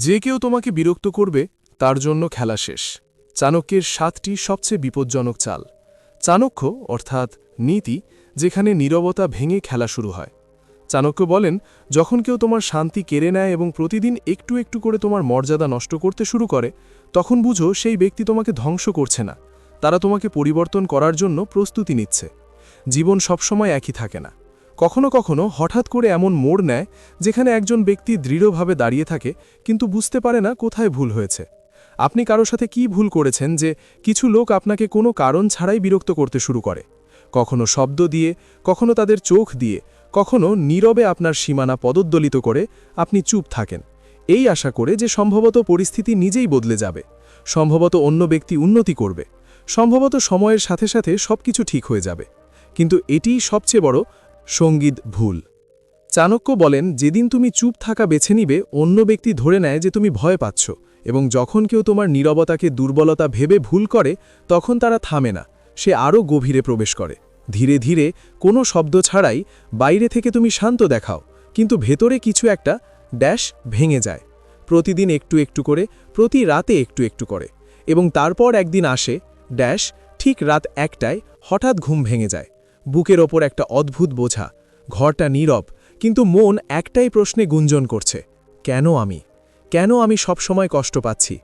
যে কেউ তোমাকে বিরক্ত করবে, তার জন্য খেলা শেষ। চাণক্যের সাতটি সবচেয়ে বিপজ্জনক চাল। চাণক্য, অর্থাৎ নীতি, যেখানে নীরবতা ভেঙে খেলা শুরু হয়। চাণক্য বলেন, যখন কেউ তোমার শান্তি কেড়ে নেয় এবং প্রতিদিন একটু একটু করে তোমার মর্যাদা নষ্ট করতে শুরু করে, তখন বুঝো সেই ব্যক্তি তোমাকে ধ্বংস করছে না। তারা তোমাকে পরিবর্তন করার জন্য প্রস্তুতি নিচ্ছে। জীবন সবসময় একই থাকে না। কখনো কখনো হঠাৎ করে এমন মোড় নেয় যেখানে একজন ব্যক্তি দৃঢ়ভাবে দাঁড়িয়ে থাকে, কিন্তু বুঝতে পারে না কোথায় ভুল হয়েছে। আপনি কারও সাথে কি ভুল করেছেন যে কিছু লোক আপনাকে কোনো কারণ ছাড়াই বিরক্ত করতে শুরু করে? কখনো শব্দ দিয়ে, কখনো তাদের চোখ দিয়ে, কখনো নীরবে আপনার সীমানা পদদ্দলিত করে আপনি চুপ থাকেন। এই আশা করে যে সম্ভবত পরিস্থিতি নিজেই বদলে যাবে। সম্ভবত অন্য ব্যক্তি উন্নতি করবে। সম্ভবত সময়ের সাথে সাথে সবকিছু ঠিক হয়ে যাবে। কিন্তু এটিই সবচেয়ে বড় সংগীত ভুল। চাণক্য বলেন, যেদিন তুমি চুপ থাকা বেছে নিবে, অন্য ব্যক্তি ধরে নেয় যে তুমি ভয় পাচ্ছ, এবং যখন কেউ তোমার নীরবতাকে, দুর্বলতা ভেবে ভুল করে, তখন তারা থামে না, সে আরও গভীরে প্রবেশ করে। ধীরে ধীরে, কোনো শব্দ ছাড়াই বাইরে থেকে তুমি শান্ত দেখাও, কিন্তু ভেতরে কিছু একটা ড্যাশ ভেঙে যায়। প্রতিদিন একটু একটু করে, প্রতি রাতে একটু একটু করে, এবং তারপর একদিন আসে, ড্যাশ ঠিক রাত একটায় হঠাৎ ঘুম ভেঙে যায়। বুকের ওপর একটা অদ্ভুত বোঝা। ঘরটা নীরব, কিন্তু মন একটাই প্রশ্নে গুঞ্জন করছে, কেন আমি? কেন আমি সবসময় কষ্ট পাচ্ছি?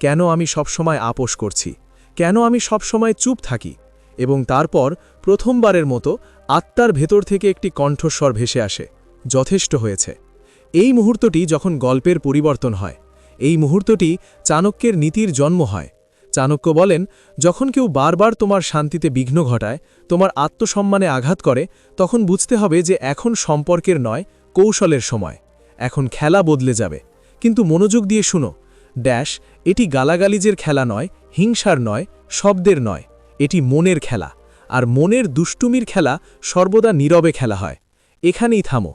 কেন আমি সবসময় আপোষ করছি? কেন আমি সবসময় চুপ থাকি? এবং তারপর প্রথমবারের মতো আত্মার ভেতর থেকে একটি কণ্ঠস্বর ভেসে আসে, যথেষ্ট হয়েছে। এই মুহূর্তটি যখন গল্পের পরিবর্তন হয়, এই মুহূর্তটি চাণক্যের নীতির জন্ম হয় চাণক্য বলেন, যখন কেউ বারবার তোমার শান্তিতে বিঘ্ন ঘটায়, তোমার আত্মসম্মানে আঘাত করে, তখন বুঝতে হবে যে এখন সম্পর্কের নয়, কৌশলের সময়। এখন খেলা বদলে যাবে। কিন্তু মনোযোগ দিয়ে শুনো, ড্যাশ, এটি গালাগালিজের খেলা নয়, হিংসার নয়, শব্দের নয়, এটি মনের খেলা। আর মনের দুষ্টুমির খেলা সর্বদা নীরবে খেলা হয়। এখানেই থামো।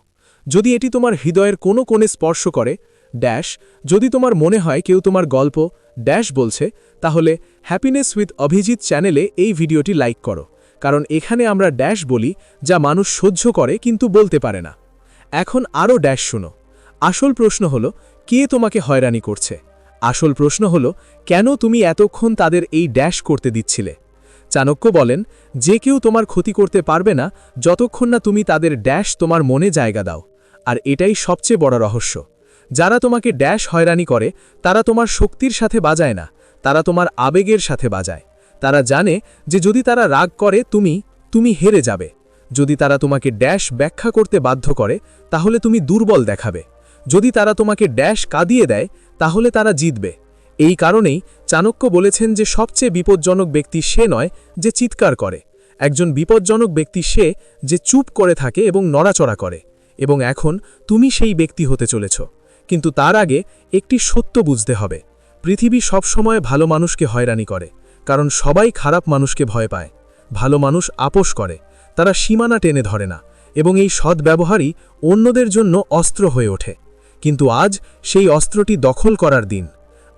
যদি এটি তোমার হৃদয়ের কোনো কোণে স্পর্শ করে ড্যাশ। যদি তোমার মনে হয় কেউ তোমার গল্প ড্যাশ বলছে, তাহলে হ্যাপিনেস উইথ অভিজিৎ চ্যানেলে এই ভিডিওটি লাইক করো। কারণ এখানে আমরা ড্যাশ বলি, যা মানুষ সহ্য করে কিন্তু বলতে পারে না। এখন আরও ড্যাশ শুনো। আসল প্রশ্ন হলো, কে তোমাকে হয়রানি করছে? আসল প্রশ্ন হলো, কেন তুমি এতক্ষণ তাদের এই ড্যাশ করতে দিচ্ছিলে? চাণক্য বলেন, যে কেউ তোমার ক্ষতি করতে পারবে না, যতক্ষণ না তুমি তাদের ড্যাশ তোমার মনে জায়গা দাও। আর এটাই সবচেয়ে বড় রহস্য। যারা তোমাকে ড্যাশ হয়রানি করে, তারা তোমার শক্তির সাথে বাজায় না, তারা তোমার আবেগের সাথে বাজায়। তারা জানে যে যদি তারা রাগ করে তুমি তুমি হেরে যাবে। যদি তারা তোমাকে ড্যাশ ব্যাখ্যা করতে বাধ্য করে, তাহলে তুমি দুর্বল দেখাবে। যদি তারা তোমাকে ড্যাশ কাঁদিয়ে দেয়, তাহলে তারা জিতবে। এই কারণেই চাণক্য বলেছেন যে সবচেয়ে বিপজ্জনক ব্যক্তি সে নয় যে চিৎকার করে। একজন বিপজ্জনক ব্যক্তি সে যে চুপ করে থাকে এবং নড়াচড়া করে। এবং এখন তুমি সেই ব্যক্তি হতে চলেছ। কিন্তু তার আগে একটি সত্য বুঝতে হবে। পৃথিবী সবসময় ভালো মানুষকে হয়রানি করে, কারণ সবাই খারাপ মানুষকে ভয় পায়। ভালো মানুষ আপোষ করে, তারা সীমানা টেনে ধরে না, এবং এই সদ্ব্যবহারই অন্যদের জন্য অস্ত্র হয়ে ওঠে। কিন্তু আজ সেই অস্ত্রটি দখল করার দিন।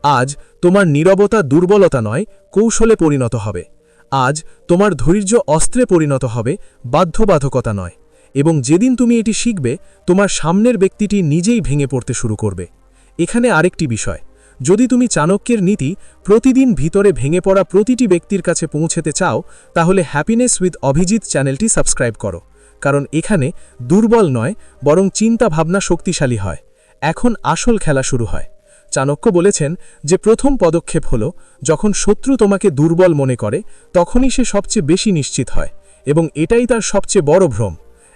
আজ তোমার নীরবতা দুর্বলতা নয়, কৌশলে পরিণত হবে। আজ তোমার ধৈর্য অস্ত্রে পরিণত হবে, বাধ্যবাধকতা নয়। এবং যেদিন তুমি এটি শিখবে, তোমার সামনের ব্যক্তিটি নিজেই ভেঙে পড়তে শুরু করবে। এখানে আরেকটি বিষয়। যদি তুমি চাণক্যের নীতি, প্রতিদিন ভিতরে ভেঙে পড়া প্রতিটি ব্যক্তির কাছে পৌঁছেতে চাও, তাহলে হ্যাপিনেস উইথ অভিজিৎ চ্যানেলটি সাবস্ক্রাইব করো। কারণ এখানে দুর্বল নয়, বরং চিন্তা ভাবনা শক্তিশালী হয়। এখন আসল খেলা শুরু হয়। চাণক্য বলেছেন যে প্রথম পদক্ষেপ হল, যখন শত্রু তোমাকে দুর্বল মনে করে, তখনই সে সবচেয়ে বেশি নিশ্চিত হয়, এবং এটাই তার সবচেয়ে বড় ভ্রম।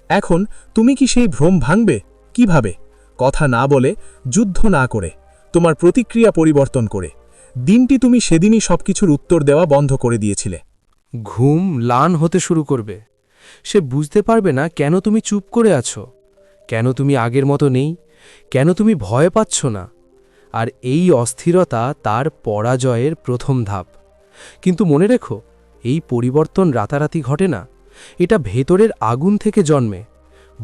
এখন তুমি কি সেই ভ্রম ভাঙবে? কীভাবে? কথা না বলে, যুদ্ধ না করে, তোমার প্রতিক্রিয়া পরিবর্তন করে। দিনটি তুমি সেদিনই সবকিছুর উত্তর দেওয়া বন্ধ করে দিয়েছিলে। ঘুম লান হতে শুরু করবে। সে বুঝতে পারবে না কেন তুমি চুপ করে আছো। কেন তুমি আগের মতো নেই? কেন তুমি ভয় পাচ্ছ না? আর এই অস্থিরতা তার পরাজয়ের প্রথম ধাপ। কিন্তু মনে রেখো, এই পরিবর্তন রাতারাতি ঘটে না। এটা ভেতরের আগুন থেকে জন্মে।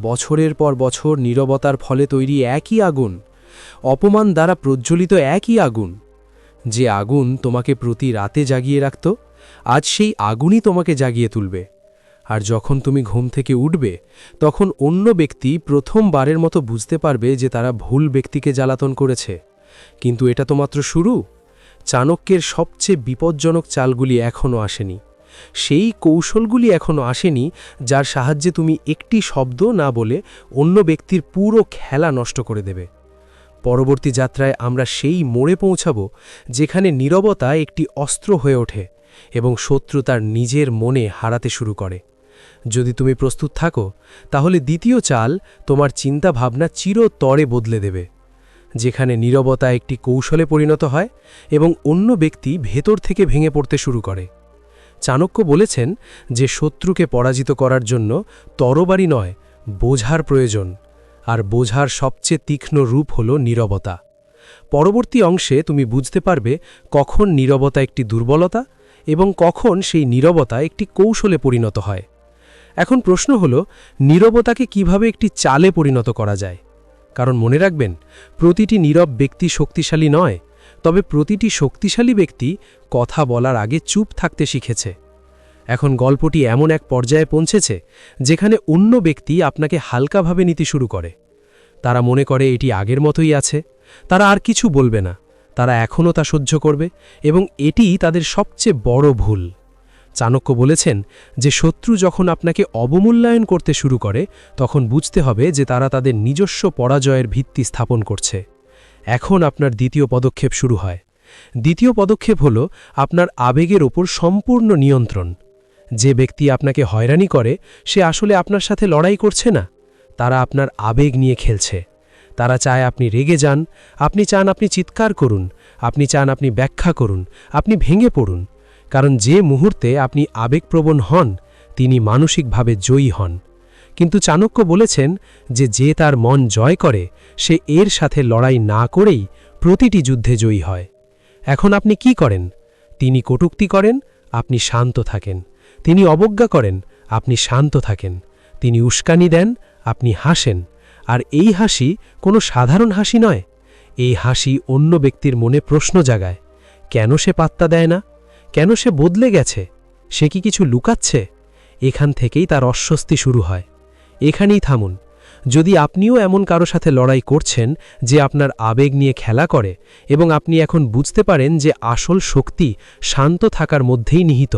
বছরের পর বছর নীরবতার ফলে তৈরি একই আগুন, অপমান দ্বারা প্রজ্বলিত একই আগুন। যে আগুন তোমাকে প্রতি রাতে জাগিয়ে রাখত, আজ সেই আগুনই তোমাকে জাগিয়ে তুলবে। আর যখন তুমি ঘুম থেকে উঠবে, তখন অন্য ব্যক্তি প্রথমবারের মতো বুঝতে পারবে যে তারা ভুল ব্যক্তিকে জ্বালাতন করেছে। কিন্তু এটা তো মাত্র শুরু। চাণক্যের সবচেয়ে বিপজ্জনক চালগুলি এখনও আসেনি। সেই কৌশলগুলি এখনও আসেনি যার সাহায্যে তুমি একটি শব্দ না বলে অন্য ব্যক্তির পুরো খেলা নষ্ট করে দেবে। পরবর্তী যাত্রায় আমরা সেই মোড়ে পৌঁছাব যেখানে নীরবতা একটি অস্ত্র হয়ে ওঠে এবং শত্রু তার নিজের মনে হারাতে শুরু করে। যদি তুমি প্রস্তুত থাকো, তাহলে দ্বিতীয় চাল তোমার চিন্তা ভাবনা চিরতরে বদলে দেবে, যেখানে নীরবতা একটি কৌশলে পরিণত হয় এবং অন্য ব্যক্তি ভেতর থেকে ভেঙে পড়তে শুরু করে। চাণক্য বলেছেন যে শত্রুকে পরাজিত করার জন্য তরবারি নয়, বোঝার প্রয়োজন। আর বোঝার সবচেয়ে তীক্ষ্ণ রূপ হল নীরবতা। পরবর্তী অংশে তুমি বুঝতে পারবে কখন নীরবতা একটি দুর্বলতা এবং কখন সেই নীরবতা একটি কৌশলে পরিণত হয়। এখন প্রশ্ন হল, নীরবতাকে কীভাবে একটি চালে পরিণত করা যায়? কারণ মনে রাখবেন, প্রতিটি নীরব ব্যক্তি শক্তিশালী নয় তবে প্রতিটি শক্তিশালী ব্যক্তি কথা বলার আগে চুপ থাকতে শিখেছে। এখন গল্পটি এমন এক পর্যায়ে পৌঁছেছে, যেখানে অন্য ব্যক্তি আপনাকে হালকাভাবে নিতে শুরু করে। তারা মনে করে এটি আগের মতোই আছে, তারা আর কিছু বলবে না, তারা এখনও তা সহ্য করবে এবং এটি তাদের সবচেয়ে বড় ভুল। চাণক্য বলেছেন যে শত্রু যখন আপনাকে অবমূল্যায়ন করতে শুরু করে, তখন বুঝতে হবে যে তারা তাদের নিজস্ব পরাজয়ের ভিত্তি স্থাপন করছে। এখন আপনার দ্বিতীয় পদক্ষেপ শুরু হয়। দ্বিতীয় পদক্ষেপ হল আপনার আবেগের ওপর সম্পূর্ণ নিয়ন্ত্রণ। যে ব্যক্তি আপনাকে হয়রানি করে, সে আসলে আপনার সাথে লড়াই করছে না। তারা আপনার আবেগ নিয়ে খেলছে। তারা চায় আপনি রেগে যান, আপনি চান আপনি চিৎকার করুন, আপনি চান আপনি ব্যাখ্যা করুন, আপনি ভেঙে পড়ুন। কারণ যে মুহূর্তে আপনি আবেগপ্রবণ হন, তিনি মানসিকভাবে জয়ী হন। কিন্তু চাণক্য বলেছেন যে যে তার মন জয় করে, সে এর সাথে লড়াই না করেই প্রতিটি যুদ্ধে জয়ী হয়। এখন আপনি কি করেন? তিনি কটুক্তি করেন, আপনি শান্ত থাকেন। তিনি অবজ্ঞা করেন, আপনি শান্ত থাকেন। তিনি উস্কানি দেন, আপনি হাসেন। আর এই হাসি কোনো সাধারণ হাসি নয়। এই হাসি অন্য ব্যক্তির মনে প্রশ্ন জাগায়। কেন সে পাত্তা দেয় না? কেন সে বদলে গেছে? সে কি কিছু লুকাচ্ছে? এখান থেকেই তার অস্বস্তি শুরু হয়। এখানেই থামুন। যদি আপনিও এমন কারও সাথে লড়াই করছেন যে আপনার আবেগ নিয়ে খেলা করে এবং আপনি এখন বুঝতে পারেন যে আসল শক্তি শান্ত থাকার মধ্যেই নিহিত,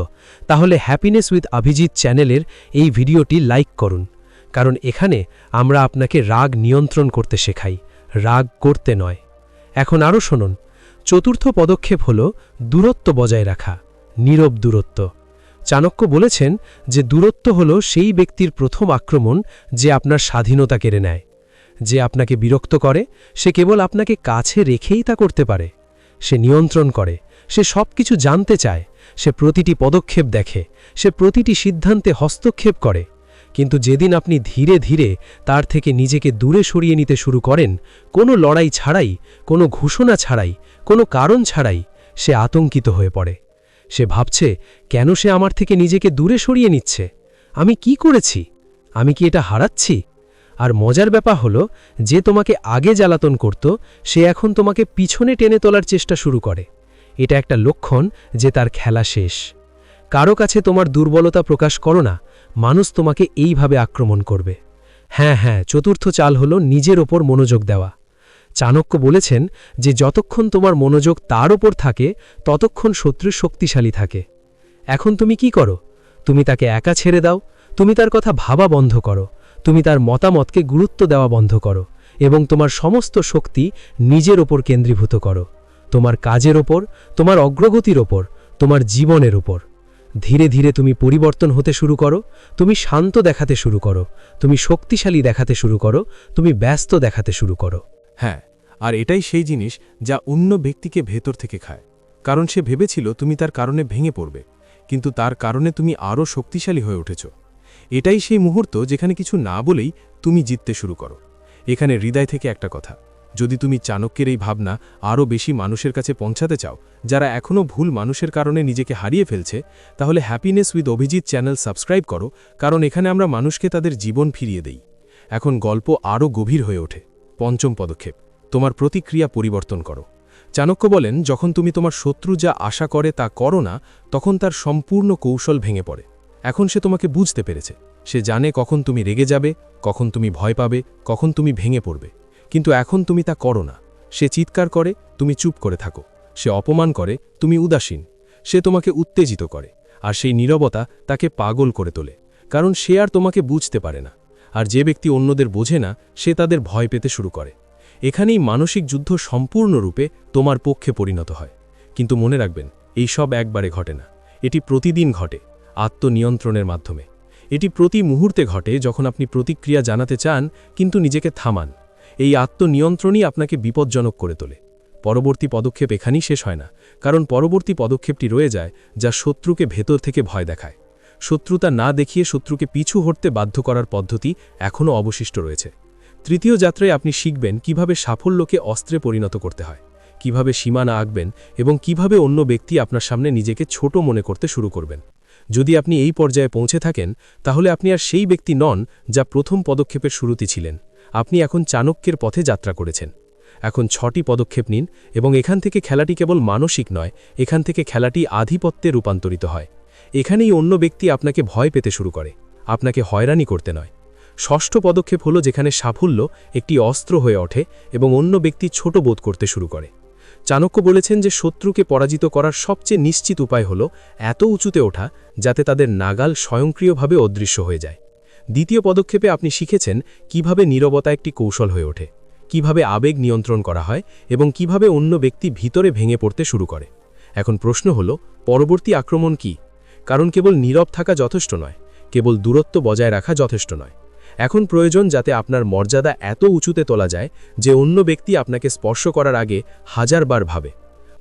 তাহলে হ্যাপিনেস উইথ অভিজিৎ চ্যানেলের এই ভিডিওটি লাইক করুন। কারণ এখানে আমরা আপনাকে রাগ নিয়ন্ত্রণ করতে শেখাই, রাগ করতে নয়। এখন আরও শুনুন। চতুর্থ পদক্ষেপ হল দূরত্ব বজায় রাখা, নীরব দূরত্ব। চাণক্য বলেছেন যে দূরত্ব হল সেই ব্যক্তির প্রথম আক্রমণ যে আপনার স্বাধীনতা কেড়ে নেয়। যে আপনাকে বিরক্ত করে, সে কেবল আপনাকে কাছে রেখেই তা করতে পারে। সে নিয়ন্ত্রণ করে, সে সব কিছু জানতে চায়, সে প্রতিটি পদক্ষেপ দেখে, সে প্রতিটি সিদ্ধান্তে হস্তক্ষেপ করে। কিন্তু যেদিন আপনি ধীরে ধীরে তার থেকে নিজেকে দূরে সরিয়ে নিতে শুরু করেন, কোনো লড়াই ছাড়াই, কোনো ঘোষণা ছাড়াই, কোনো কারণ ছাড়াই সে আতঙ্কিত হয়ে পড়ে। সে ভাবছে, কেন সে আমার থেকে নিজেকে দূরে সরিয়ে নিচ্ছে? আমি কি করেছি? আমি কি এটা হারাচ্ছি? আর মজার ব্যাপার হলো, যে তোমাকে আগে জ্বালাতন করত, সে এখন তোমাকে পিছনে টেনে তোলার চেষ্টা শুরু করে। এটা একটা লক্ষণ যে তার খেলা শেষ। কারও কাছে তোমার দুর্বলতা প্রকাশ করো না, মানুষ তোমাকে এইভাবে আক্রমণ করবে। হ্যাঁ হ্যাঁ চতুর্থ চাল হলো নিজের ওপর মনোযোগ দেওয়া। চাণক্য বলেছেন যে যতক্ষণ তোমার মনোযোগ তার ওপর থাকে, ততক্ষণ শত্রু শক্তিশালী থাকে। এখন তুমি কি করো? তুমি তাকে একা ছেড়ে দাও, তুমি তার কথা ভাবা বন্ধ করো, তুমি তার মতামতকে গুরুত্ব দেওয়া বন্ধ করো এবং তোমার সমস্ত শক্তি নিজের ওপর কেন্দ্রীভূত করো। তোমার কাজের ওপর তোমার অগ্রগতির ওপর তোমার জীবনের ওপর ধীরে ধীরে তুমি পরিবর্তন হতে শুরু করো, তুমি শান্ত দেখাতে শুরু করো, তুমি শক্তিশালী দেখাতে শুরু করো, তুমি ব্যস্ত দেখাতে শুরু করো। হ্যাঁ আর এটাই সেই জিনিস যা অন্য ব্যক্তিকে ভেতর থেকে খায়। কারণ সে ভেবেছিল তুমি তার কারণে ভেঙে পড়বে, কিন্তু তার কারণে তুমি আরও শক্তিশালী হয়ে উঠেছ। এটাই সেই মুহূর্ত যেখানে কিছু না বলেই তুমি জিততে শুরু করো। এখানে হৃদয় থেকে একটা কথা, যদি তুমি চাণক্যের এই ভাবনা আরও বেশি মানুষের কাছে পৌঁছাতে চাও, যারা এখনও ভুল মানুষের কারণে নিজেকে হারিয়ে ফেলছে, তাহলে happiness with Abhijit channel subscribe করো, কারণ এখানে আমরা মানুষকে তাদের জীবন ফিরিয়ে দেই। এখন গল্প আরও গভীর হয়ে ওঠে। পঞ্চম পদক্ষেপ, তোমার প্রতিক্রিয়া পরিবর্তন করো। চাণক্য বলেন, যখন তুমি তোমার শত্রু যা আশা করে তা করো না, তখন তার সম্পূর্ণ কৌশল ভেঙে পড়ে। এখন সে তোমাকে বুঝতে পেরেছে। সে জানে কখন তুমি রেগে যাবে, কখন তুমি ভয় পাবে, কখন তুমি ভেঙে পড়বে। কিন্তু এখন তুমি তা করো না। সে চিৎকার করে, তুমি চুপ করে থাকো। সে অপমান করে, তুমি উদাসীন। সে তোমাকে উত্তেজিত করে। আর সেই নীরবতা তাকে পাগল করে তোলে। কারণ সে আর তোমাকে বুঝতে পারে না। আর যে ব্যক্তি অন্যদের বোঝে না, সে তাদের ভয় পেতে শুরু করে। এখানেই মানসিক যুদ্ধ সম্পূর্ণরূপে তোমার পক্ষে পরিণত হয়। কিন্তু মনে রাখবেন, এই সব একবারে ঘটে না। এটি প্রতিদিন ঘটে, আত্মনিয়ন্ত্রণের মাধ্যমে। এটি প্রতি মুহূর্তে ঘটে যখন আপনি প্রতিক্রিয়া জানাতে চান, কিন্তু নিজেকে থামান। এই আত্মনিয়ন্ত্রণই আপনাকে বিপজ্জনক করে তোলে। পরবর্তী পদক্ষেপ এখানেই শেষ হয় না, কারণ পরবর্তী পদক্ষেপটি রয়ে যায় যা শত্রুকে ভেতর থেকে ভয় দেখায়। শত্রুতা না দেখিয়ে শত্রুকে পিছু হটতে বাধ্য করার পদ্ধতি এখনও অবশিষ্ট রয়েছে। তৃতীয় যাত্রায় আপনি শিখবেন কীভাবে সাফল্যকে অস্ত্রে পরিণত করতে হয়, কীভাবে সীমানা আঁকবেন এবং কীভাবে অন্য ব্যক্তি আপনার সামনে নিজেকে ছোট মনে করতে শুরু করবেন। যদি আপনি এই পর্যায়ে পৌঁছে থাকেন, তাহলে আপনি আর সেই ব্যক্তি নন যা প্রথম পদক্ষেপের শুরুতে ছিলেন। আপনি এখন চাণক্যের পথে যাত্রা করেছেন। এখন ছটি পদক্ষেপ নিন এবং এখান থেকে খেলাটি কেবল মানসিক নয়, এখান থেকে খেলাটি আধিপত্যে রূপান্তরিত হয়। এখানেই অন্য ব্যক্তি আপনাকে ভয় পেতে শুরু করে। আপনাকে হয়রানি করতে নয়। ষষ্ঠ পদক্ষেপ হলো যেখানে সাফল্য একটি অস্ত্র হয়ে ওঠে এবং অন্য ব্যক্তি ছোট বোধ করতে শুরু করে। চাণক্য বলেছেন যে শত্রুকে পরাজিত করার সবচেয়ে নিশ্চিত উপায় হল এত উঁচুতে ওঠা যাতে তাদের নাগাল স্বয়ংক্রিয়ভাবে অদৃশ্য হয়ে যায়। দ্বিতীয় পদক্ষেপে আপনি শিখেছেন কীভাবে নীরবতা একটি কৌশল হয়ে ওঠে, কীভাবে আবেগ নিয়ন্ত্রণ করা হয় এবং কীভাবে অন্য ব্যক্তি ভিতরে ভেঙে পড়তে শুরু করে। এখন প্রশ্ন হল, পরবর্তী আক্রমণ কি? কারণ কেবল নীরব থাকা যথেষ্ট নয়, কেবল দূরত্ব বজায় রাখা যথেষ্ট নয়। এখন প্রয়োজন যাতে আপনার মর্যাদা এত উঁচুতে তোলা যায় যে অন্য ব্যক্তি আপনাকে স্পর্শ করার আগে হাজারবার ভাবে।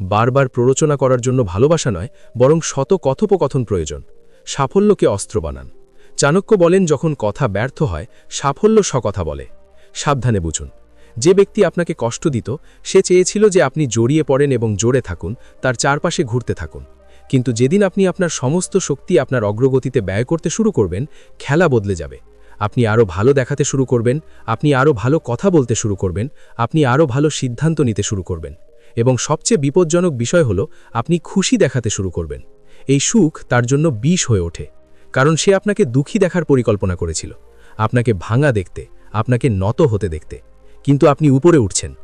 বারবার প্ররোচনা করার জন্য ভালোবাসা নয়, বরং শত কথোপকথন প্রয়োজন। সাফল্যকে অস্ত্র বানান। চাণক্য বলেন, যখন কথা ব্যর্থ হয়, সাফল্য সকথা বলে। সাবধানে বুঝুন। যে ব্যক্তি আপনাকে কষ্ট দিত, সে চেয়েছিল যে আপনি জড়িয়ে পড়েন এবং জোরে থাকুন, তার চারপাশে ঘুরতে থাকুন। কিন্তু যেদিন আপনি আপনার সমস্ত শক্তি আপনার অগ্রগতিতে ব্যয় করতে শুরু করবেন, খেলা বদলে যাবে। আপনি আরও ভালো দেখাতে শুরু করবেন, আপনি আরও ভালো কথা বলতে শুরু করবেন, আপনি আরও ভালো সিদ্ধান্ত নিতে শুরু করবেন। এবং সবচেয়ে বিপজ্জনক বিষয় হল, আপনি খুশি দেখাতে শুরু করবেন। এই সুখ তার জন্য বিষ হয়ে ওঠে, কারণ সে আপনাকে দুঃখী দেখার পরিকল্পনা করেছিল। আপনাকে ভাঙা দেখতে, আপনাকে নত হতে দেখতে। কিন্তু আপনি উপরে উঠছেন।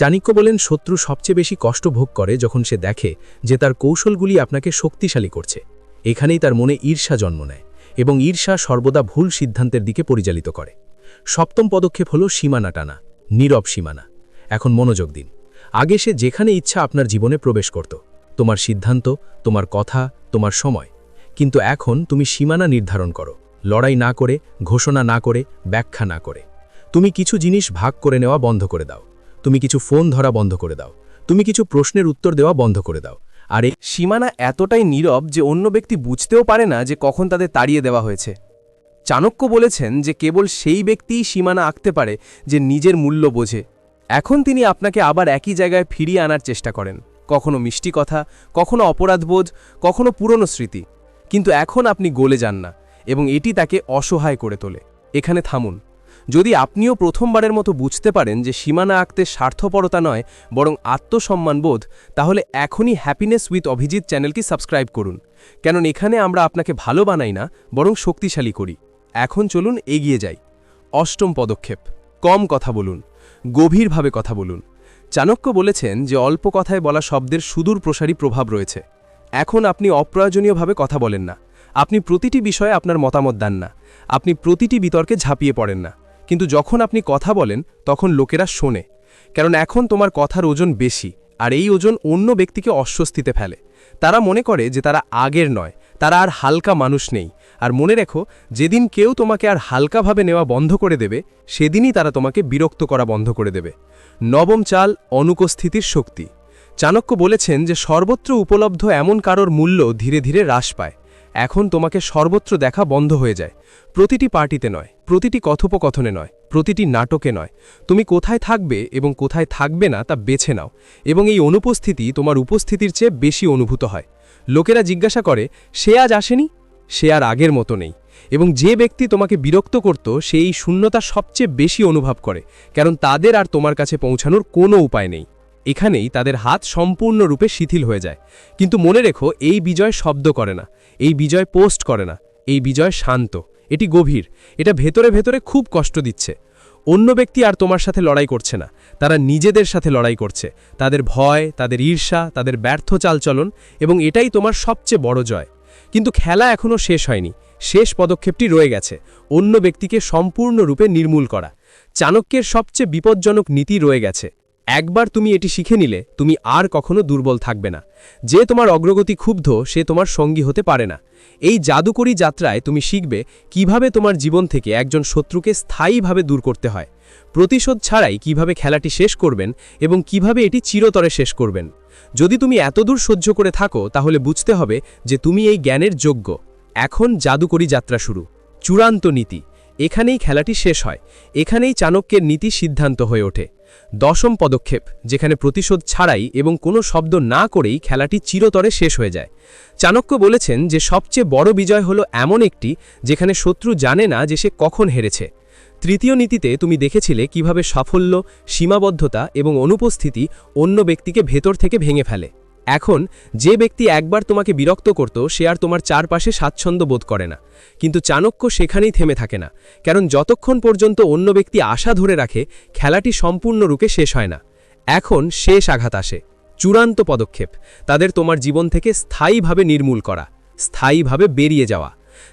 চাণক্য বলেন, শত্রু সবচেয়ে বেশি কষ্ট ভোগ করে যখন সে দেখে যে তার কৌশলগুলি আপনাকে শক্তিশালী করছে। এখানেই তার মনে ঈর্ষা জন্ম নেয় এবং ঈর্ষা সর্বদা ভুল সিদ্ধান্তের দিকে পরিচালিত করে। সপ্তম পদক্ষেপ হল সীমানা টানা, নীরব সীমানা। এখন মনোযোগ দিন। আগে সে যেখানে ইচ্ছা আপনার জীবনে প্রবেশ করত। তোমার সিদ্ধান্ত, তোমার কথা, তোমার সময়। কিন্তু এখন তুমি সীমানা নির্ধারণ করো। লড়াই না করে, ঘোষণা না করে, ব্যাখ্যা না করে। তুমি কিছু জিনিস ভাগ করে নেওয়া বন্ধ করে দাও। তুমি কিছু ফোন ধরা বন্ধ করে দাও। তুমি কিছু প্রশ্নের উত্তর দেওয়া বন্ধ করে দাও। আর এই সীমানা এতটাই নীরব যে অন্য ব্যক্তি বুঝতেও পারে না যে কখন তাদের তাড়িয়ে দেওয়া হয়েছে। চাণক্য বলেছেন যে কেবল সেই ব্যক্তিই সীমানা আঁকতে পারে যে নিজের মূল্য বোঝে। এখন তিনি আপনাকে আবার একই জায়গায় ফিরিয়ে আনার চেষ্টা করেন। কখনো মিষ্টি কথা, কখনো অপরাধবোধ, কখনো পুরনো স্মৃতি। কিন্তু এখন আপনি গলে যান না, এবং এটি তাকে অসহায় করে তোলে। এখানে থামুন। যদি আপনিও প্রথমবারের মতো বুঝতে পারেন যে সীমানা আঁকতে স্বার্থপরতা নয়, বরং আত্মসম্মানবোধ, তাহলে এখনই হ্যাপিনেস উইথ অভিজিৎ চ্যানেলটি সাবস্ক্রাইব করুন। কেন এখানে আমরা আপনাকে ভালো বানাই না, বরং শক্তিশালী করি। এখন চলুন এগিয়ে যাই। অষ্টম পদক্ষেপ, কম কথা বলুন, গভীরভাবে কথা বলুন। চাণক্য বলেছেন যে অল্প কথায় বলা শব্দের সুদূর প্রসারী প্রভাব রয়েছে। এখন আপনি অপ্রয়োজনীয়ভাবে কথা বলেন না। আপনি প্রতিটি বিষয়ে আপনার মতামত দেন না। আপনি প্রতিটি বিতর্কে ঝাঁপিয়ে পড়েন না। কিন্তু যখন আপনি কথা বলেন, তখন লোকেরা শোনে। কারণ এখন তোমার কথার ওজন বেশি, আর এই ওজন অন্য ব্যক্তিকে অস্বস্তিতে ফেলে। তারা মনে করে যে তারা আগের নয়, তারা আর হালকা মানুষ নেই। আর মনে রেখো, যেদিন কেউ তোমাকে আর হালকাভাবে নেওয়া বন্ধ করে দেবে, সেদিনই তারা তোমাকে বিরক্ত করা বন্ধ করে দেবে। নবম চাল, অনুপস্থিতির শক্তি। চাণক্য বলেছেন যে সর্বত্র উপলব্ধ এমন কারোর মূল্য ধীরে ধীরে হ্রাস পায়। এখন তোমাকে সর্বত্র দেখা বন্ধ হয়ে যায়। প্রতিটি পার্টিতে নয়, প্রতিটি কথোপকথনে নয়, প্রতিটি নাটকে নয়। তুমি কোথায় থাকবে এবং কোথায় থাকবে না তা বেছে নাও এবং এই অনুপস্থিতি তোমার উপস্থিতির চেয়ে বেশি অনুভূত হয়। লোকেরা জিজ্ঞাসা করে, সে আজ আসেনি? সে আর আগের মতো নেই। এবং যে ব্যক্তি তোমাকে বিরক্ত করত, সে এই শূন্যতা সবচেয়ে বেশি অনুভব করে, কারণ তাদের আর তোমার কাছে পৌঁছানোর কোনো উপায় নেই। এখানেই তাদের হাত সম্পূর্ণরূপে শিথিল হয়ে যায়। কিন্তু মনে রেখো, এই বিজয় শব্দ করে না। এই বিজয় পোস্ট করে না। এই বিজয় শান্ত। এটি গভীর। এটা ভেতরে ভেতরে খুব কষ্ট দিচ্ছে। অন্য ব্যক্তি আর তোমার সাথে লড়াই করছে না। তারা নিজেদের সাথে লড়াই করছে। তাদের ভয়, তাদের ঈর্ষা, তাদের ব্যর্থ চালচলন এবং এটাই তোমার সবচেয়ে বড় জয়। কিন্তু খেলা এখনও শেষ হয়নি। শেষ পদক্ষেপটি রয়ে গেছে। অন্য ব্যক্তিকে সম্পূর্ণরূপে নির্মূল করা। চাণক্যের সবচেয়ে বিপজ্জনক নীতি রয়ে গেছে। একবার তুমি এটি শিখে নিলে, তুমি আর কখনো দুর্বল থাকবে না। যে তোমার অগ্রগতি ক্ষুব্ধ, সে তোমার সঙ্গী হতে পারে না। এই জাদুকরী যাত্রায় তুমি শিখবে কীভাবে তোমার জীবন থেকে একজন শত্রুকে স্থায়ীভাবে দূর করতে হয়। প্রতিশোধ ছাড়াই কীভাবে খেলাটি শেষ করবেন এবং কীভাবে এটি চিরতরে শেষ করবেন। যদি তুমি এতদূর সহ্য করে থাকো, তাহলে বুঝতে হবে যে তুমি এই জ্ঞানের যোগ্য। এখন জাদুকরী যাত্রা শুরু। চূড়ান্ত নীতি। এখানেই খেলাটি শেষ হয়। এখানেই চাণক্যের নীতি সিদ্ধান্ত হয়ে ওঠে। দশম পদক্ষেপ, যেখানে প্রতিশোধ ছাড়াই এবং কোনো শব্দ না করেই খেলাটি চিরতরে শেষ হয়ে যায়। চাণক্য বলেছেন যে সবচেয়ে বড় বিজয় হলো এমন একটি, যেখানে শত্রু জানে না যে সে কখন হেরেছে। তৃতীয় নীতিতে তুমি দেখেছিলে কীভাবে সাফল্য, সীমাবদ্ধতা এবং অনুপস্থিতি অন্য ব্যক্তিকে ভেতর থেকে ভেঙে ফেলে। এখন যে ব্যক্তি একবার তোমাকে বিরক্ত করত, সে আর তোমার চারপাশে স্বাচ্ছন্দ্য বোধ করে না। কিন্তু চাণক্য সেখানেই থেমে থাকে না, কারণ যতক্ষণ পর্যন্ত অন্য ব্যক্তি আশা ধরে রাখে, খেলাটি সম্পূর্ণরূপে শেষ হয় না। এখন শেষ আঘাত আসে, চূড়ান্ত পদক্ষেপ, তাদের তোমার জীবন থেকে স্থায়ীভাবে নির্মূল করা, স্থায়ীভাবে বেরিয়ে যাওয়া।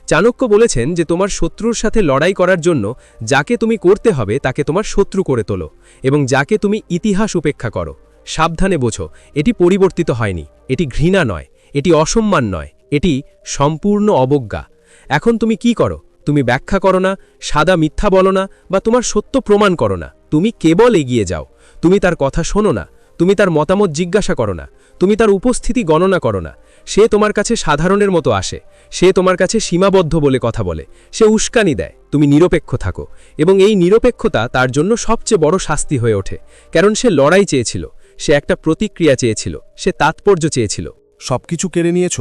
চাণক্য বলেছেন যে, তোমার শত্রুর সাথে লড়াই করার জন্য যাকে তুমি করতে হবে, তাকে তোমার শত্রু করে তোলো এবং যাকে তুমি ইতিহাস উপেক্ষা করো। সাবধানে বোঝো, এটি পরিবর্তিত হয়নি। এটি ঘৃণা নয়, এটি অসম্মান নয়, এটি সম্পূর্ণ অবজ্ঞা। এখন তুমি কি করো? তুমি ব্যাখ্যা করো না, সাদা মিথ্যা বলো না, বা তোমার সত্য প্রমাণ করো না। তুমি কেবল এগিয়ে যাও। তুমি তার কথা শোনো না, তুমি তার মতামত জিজ্ঞাসা করো না, তুমি তার উপস্থিতি গণনা করো না। সে তোমার কাছে সাধারণের মতো আসে, সে তোমার কাছে সীমাবদ্ধ বলে কথা বলে, সে উস্কানি দেয়, তুমি নিরপেক্ষ থাকো। এবং এই নিরপেক্ষতা তার জন্য সবচেয়ে বড় শাস্তি হয়ে ওঠে, কারণ সে লড়াই চেয়েছিল। সে একটা প্রতিক্রিয়া চেয়েছিল, সে তাৎপর্য চেয়েছিল। সবকিছু কেড়ে নিয়েছ?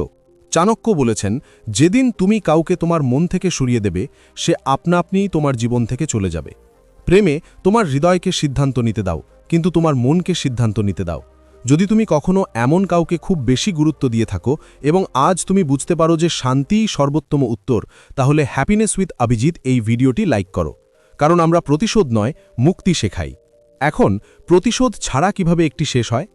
চাণক্য বলেছেন, যেদিন তুমি কাউকে তোমার মন থেকে সরিয়ে দেবে, সে আপনা আপনিই তোমার জীবন থেকে চলে যাবে। প্রেমে তোমার হৃদয়কে সিদ্ধান্ত নিতে দাও, কিন্তু তোমার মনকে সিদ্ধান্ত নিতে দাও। যদি তুমি কখনো এমন কাউকে খুব বেশি গুরুত্ব দিয়ে থাকো এবং আজ তুমি বুঝতে পারো যে শান্তিই সর্বোত্তম উত্তর, তাহলে হ্যাপিনেস উইথ অভিজিৎ এই ভিডিওটি লাইক করো। কারণ আমরা প্রতিশোধ নয়, মুক্তি শেখাই। এখন প্রতিশোধ ছাড়া কীভাবে একটি শেষ হয়?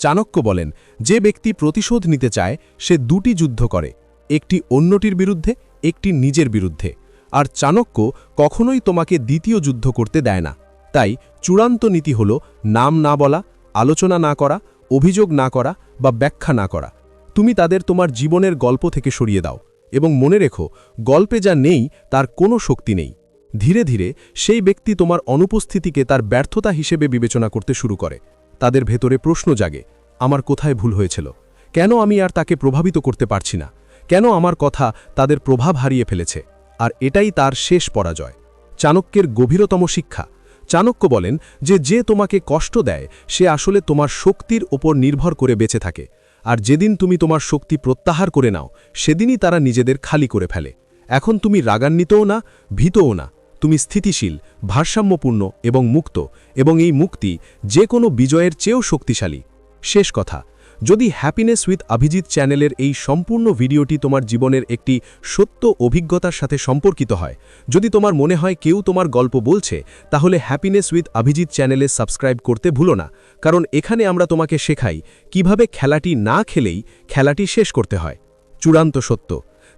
চাণক্য বলেন, যে ব্যক্তি প্রতিশোধ নিতে চায়, সে দুটি যুদ্ধ করে, একটি অন্যটির বিরুদ্ধে, একটি নিজের বিরুদ্ধে। আর চাণক্য কখনোই তোমাকে দ্বিতীয় যুদ্ধ করতে দেয় না। তাই চূড়ান্ত নীতি হল নাম না বলা, আলোচনা না করা, অভিযোগ না করা বা ব্যাখ্যা না করা। তুমি তাদের তোমার জীবনের গল্প থেকে সরিয়ে দাও এবং মনে রেখো, গল্পে যা নেই, তার কোনো শক্তি নেই। ধীরে ধীরে সেই ব্যক্তি তোমার অনুপস্থিতিকে তার ব্যর্থতা হিসেবে বিবেচনা করতে শুরু করে। তাদের ভেতরে প্রশ্ন জাগে, আমার কোথায় ভুল হয়েছিল? কেন আমি আর তাকে প্রভাবিত করতে পারছি না? কেন আমার কথা তাদের প্রভাব হারিয়ে ফেলেছে? আর এটাই তার শেষ পরাজয়। চাণক্যের গভীরতম শিক্ষা। চাণক্য বলেন যে যে তোমাকে কষ্ট দেয়, সে আসলে তোমার শক্তির ওপর নির্ভর করে বেঁচে থাকে। আর যেদিন তুমি তোমার শক্তি প্রত্যাহার করে নাও, সেদিনই তারা নিজেদের খালি করে ফেলে। এখন তুমি রাগান্বিতও না, ভীতও না। তুমি স্থিতিশীল, ভারসাম্যপূর্ণ এবং মুক্ত, এবং এই মুক্তি যে কোনো বিজয়ের চেয়েও শক্তিশালী। শেষ কথা, যদি হ্যাপিনেস উইথ অভিজিৎ চ্যানেলের এই সম্পূর্ণ ভিডিওটি তোমার জীবনের একটি সত্য অভিজ্ঞতার সাথে সম্পর্কিত হয়, যদি তোমার মনে হয় কেউ তোমার গল্প বলছে, তাহলে হ্যাপিনেস উইথ অভিজিৎ চ্যানেলে সাবস্ক্রাইব করতে ভুলো না, কারণ এখানে আমরা তোমাকে শেখাই কীভাবে খেলাটি না খেলেই খেলাটি শেষ করতে হয়। চূড়ান্ত সত্য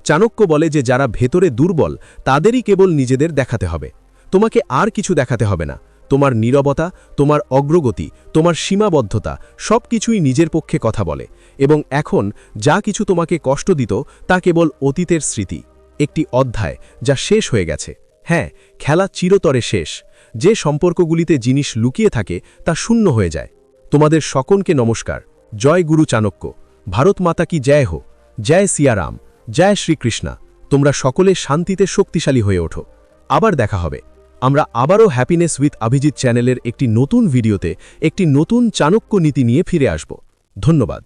চাণক্য বলে যে যারা ভেতরে দুর্বল, তাদেরই কেবল নিজেদের দেখাতে হবে। তোমাকে আর কিছু দেখাতে হবে না। তোমার নীরবতা, তোমার অগ্রগতি, তোমার সীমাবদ্ধতা সব কিছুই নিজের পক্ষে কথা বলে। এবং এখন যা কিছু তোমাকে কষ্ট দিত, তা কেবল অতীতের স্মৃতি। একটি অধ্যায় যা শেষ হয়ে গেছে। হ্যাঁ খেলা চিরতরে শেষ। যে সম্পর্কগুলিতে জিনিস লুকিয়ে থাকে, তা শূন্য হয়ে যায়। তোমাদের সকলকে নমস্কার। জয় গুরু চাণক্য। ভারত মাতা কি জয় হো। জয় সিয়ারাম। জয় শ্রীকৃষ্ণা, তোমরা সকলে শান্তিতে শক্তিশালী হয়ে ওঠো। আবার দেখা হবে। আমরা আবারও হ্যাপিনেস উইথ অভিজিৎ চ্যানেলের একটি নতুন ভিডিওতে একটি নতুন চাণক্য নীতি নিয়ে ফিরে আসব। ধন্যবাদ।